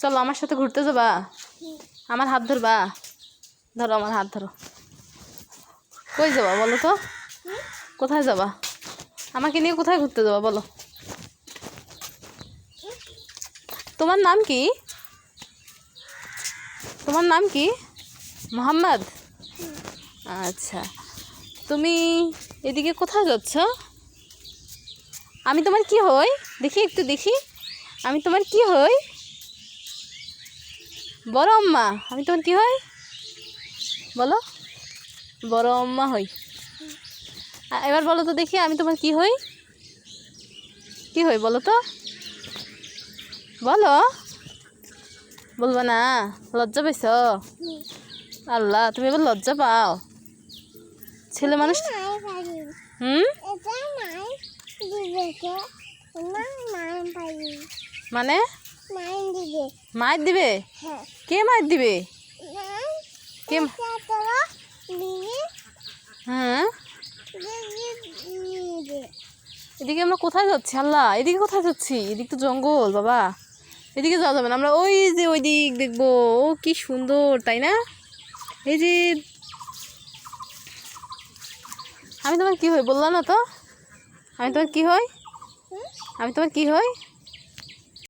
চলো আমার সাথে ঘুরতে যাবা? আমার হাত ধরবা? ধরো আমার হাত ধরো। কই যাবা বলো তো? কোথায় যাবা? আমাকে নিয়ে কোথায় ঘুরতে যাবা বলো? তোমার নাম কি? তোমার নাম কি? মোহাম্মদ? আচ্ছা। তুমি এদিকে কোথায় যাচ্ছ? আমি তোমার কি হই? দেখি একটু দেখি। আমি তোমার কি হই? বড় আম্মা আমি তোমার কি হই বলো। বড় আম্মা হই। এবার বলো তো দেখি আমি তোমার কি হই? কি হই বলো তো। বলো। বলবা না লজ্জা পাইছ? আল্লাহ তুমি এবার লজ্জা পাও। ছেলে মানুষ হুম? মানে? দিবে। মায়ের দিবে? হ্যাঁ। কে মায়ের দিবে? কে হ্যাঁ? এদিকে আমরা কোথায় যাচ্ছি? আল্লাহ এদিকে কোথায় যাচ্ছি? এদিক তো জঙ্গল বাবা। এদিকে যাওয়া যাবে না। আমরা ওই যে ওই দিক দেখব। ও কি সুন্দর তাই না? এই যে আমি তোমার কি হই? বললাম না তো? আমি তোমার কি হই? আমি তোমার কি হই?